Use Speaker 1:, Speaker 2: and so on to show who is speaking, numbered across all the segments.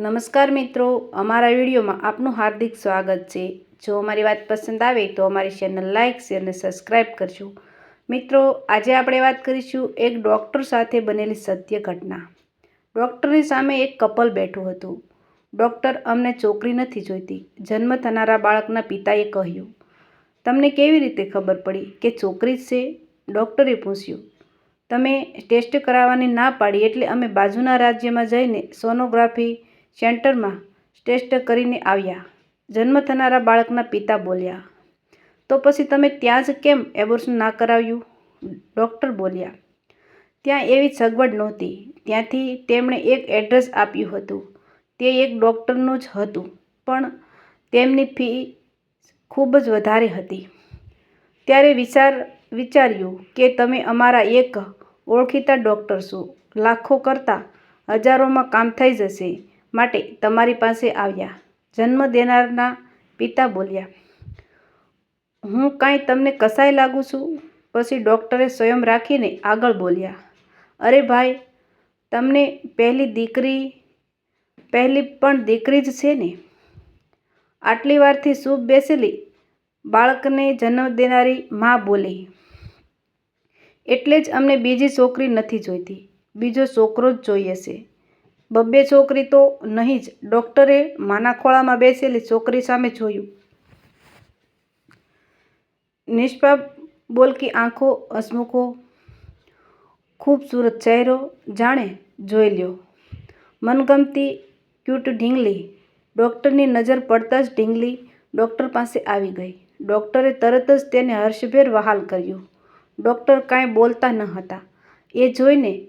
Speaker 1: નમસ્કાર મિત્રો, અમારા વિડીયોમાં આપનું હાર્દિક સ્વાગત છે. જો અમારી વાત પસંદ આવે તો અમારી ચેનલ લાઇક, શેર અને સબસ્ક્રાઈબ કરજો. મિત્રો, આજે આપણે વાત કરીશું એક ડૉક્ટર સાથે બનેલી સત્ય ઘટના. ડૉક્ટરની સામે એક કપલ બેઠું હતું. ડૉક્ટર અમને છોકરી નથી જોઈતી. જન્મ થનારા બાળકના પિતાએ કહ્યું, તમને કેવી રીતે ખબર પડી કે છોકરી જ છે? ડૉક્ટરે પૂછ્યું, તમે ટેસ્ટ કરાવવાની ના પાડી એટલે અમે બાજુના રાજ્યમાં જઈને સોનોગ્રાફી સેન્ટરમાં ટેસ્ટ કરીને આવ્યા. જન્મ થનારા બાળકના પિતા બોલ્યા, તો પછી તમે ત્યાં જ કેમ એબોર્શન ના કરાવ્યું? ડૉક્ટર બોલ્યા, ત્યાં એવી સગવડ નહોતી. ત્યાંથી તેમણે એક એડ્રેસ આપ્યું હતું. તે એક ડૉક્ટરનું જ હતું, પણ તેમની ફી ખૂબ જ વધારે હતી. ત્યારે વિચાર, વિચાર્યું કે તમે અમારા એક ઓળખીતા ડૉક્ટર છો. લાખો કરતાં હજારોમાં કામ થઈ જશે. માટે તમારી પાસે આવ્યા. જન્મ દેનારના પિતા બોલ્યા, હું કાંઈ તમને કસાય લાગુ છું? પછી ડૉક્ટરે સ્વયં રાખીને આગળ બોલ્યા, અરે ભાઈ, તમને પહેલી દીકરી, પહેલી પણ દીકરી જ છે ને? આટલી વારથી શુભ બેસેલી બાળકને જન્મ દેનારી મા બોલી. એટલે જ અમને બીજી છોકરી નથી જોઈતી. બીજો છોકરો જ જોઈએ છે બબ્બે છોકરી તો નહીં જ. ડૉક્ટરે માના ખોળામાં બેસેલી છોકરી સામે જોયું. નિષ્પાપ બોલકી આંખો હસમુખો ખૂબસૂરત ચહેરો જાણે જોઈ લ્યો. મનગમતી ક્યુટ ઢીંગલી. ડૉક્ટરની નજર પડતા જ ઢીંગલી ડૉક્ટર પાસે આવી ગઈ. ડૉક્ટરે તરત જ તેને હર્ષભેર વહાલ કર્યું. ડૉક્ટર કાંઈ બોલતા ન હતા. એ જોઈને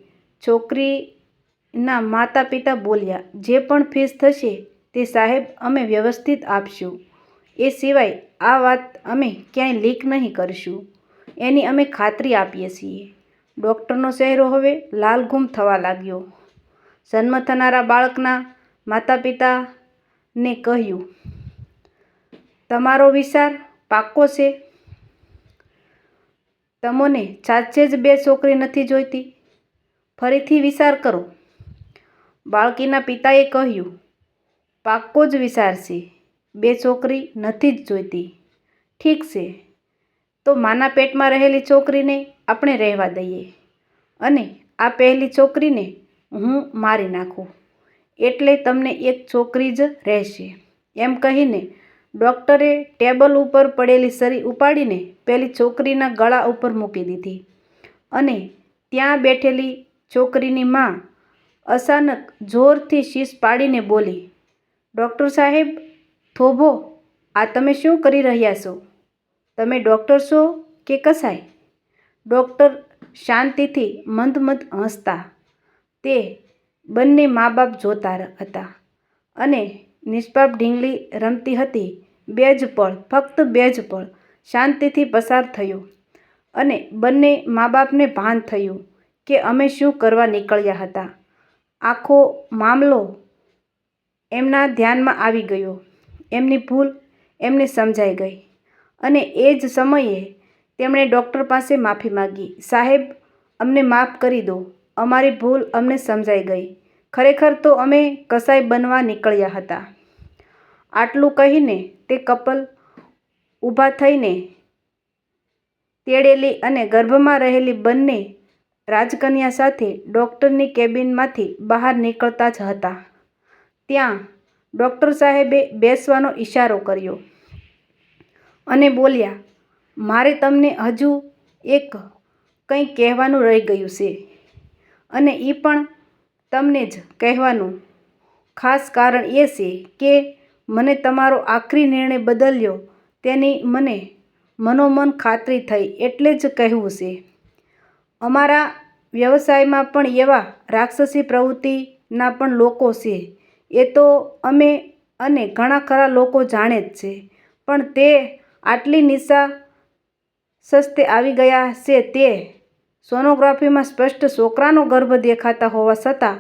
Speaker 1: છોકરીના માતા પિતા બોલ્યા, જે પણ ફીસ થશે તે સાહેબ અમે વ્યવસ્થિત આપશું. એ સિવાય આ વાત અમે ક્યાંય લીક નહીં કરશું. એની અમે ખાતરી આપીએ છીએ. ડૉક્ટરનો ચહેરો હવે લાલઘૂમ થવા લાગ્યો. જન્મ થનારા બાળકના માતા પિતાને કહ્યું, તમારો વિચાર પાક્કો છે? તમને સાચે જ બે છોકરી નથી જોઈતી? ફરીથી વિચાર કરો. બાળકીના પિતાએ કહ્યું, પાક્કો જ વિચારશે. બે છોકરી નથી જ જોઈતી. ઠીક છે. તો માના પેટમાં રહેલી છોકરીને આપણે રહેવા દઈએ. અને આ પહેલી છોકરીને હું મારી નાખું. એટલે તમને એક છોકરી જ રહેશે. એમ કહીને ડૉક્ટરે ટેબલ ઉપર પડેલી સરી ઉપાડીને પેલી છોકરીના ગળા ઉપર મૂકી દીધી. અને ત્યાં બેઠેલી છોકરીની માં અચાનક જોરથી શીશ પાડીને બોલી, ડૉક્ટર સાહેબ, થોભો, આ તમે શું કરી રહ્યા છો? તમે ડૉક્ટર છો કે કસાય ડૉક્ટર શાંતિથી મંદ મંદ હસતા. તે બંને મા બાપ જોતા હતા અને નિષ્પાપ ઢીંગલી રમતી હતી બે જ પળ, ફક્ત બે જ પળ, શાંતિથી પસાર થયો અને બંને મા બાપને ભાન થયું કે અમે શું કરવા નીકળ્યા હતા. આખો મામલો એમના ધ્યાનમાં આવી ગયો. એમની ભૂલ એમને સમજાઈ ગઈ અને એ જ સમયે તેમણે ડૉક્ટર પાસે માફી માગી. સાહેબ, અમને માફ કરી દો. અમારી ભૂલ અમને સમજાઈ ગઈ. ખરેખર તો અમે કસાઈ બનવા નીકળ્યા હતા. આટલું કહીને તે કપલ ઊભા થઈને તેડેલી અને ગર્ભમાં રહેલી બંને રાજકન્યા સાથે ડૉક્ટરની કેબિનમાંથી બહાર નીકળતા જ હતા. ત્યાં ડૉક્ટર સાહેબે બેસવાનો ઇશારો કર્યો અને બોલ્યા, મારે તમને હજુ એક કંઈ કહેવાનું રહી ગયું છે અને એ પણ તમને જ કહેવાનું. ખાસ કારણ એ છે કે મને તમારો આખરી નિર્ણય બદલ્યો, તેની મને મનોમન ખાતરી થઈ એટલે જ કહેવું છે. અમારા વ્યવસાયમાં પણ એવા રાક્ષસી પ્રવૃત્તિના પણ લોકો છે. એ તો અમે અને ઘણા ખરા લોકો જાણે જ છે. પણ તે આટલી નિશા સસ્તે આવી ગયા છે તે સોનોગ્રાફીમાં સ્પષ્ટ છોકરાનો ગર્ભ દેખાતા હોવા છતાં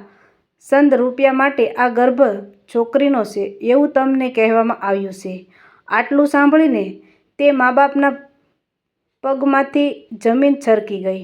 Speaker 1: સંદ રૂપિયા માટે આ ગર્ભ છોકરીનો છે એવું તમને કહેવામાં આવ્યું છે. આટલું સાંભળીને તે મા બાપના પગમાંથી જમીન છરકી ગઈ.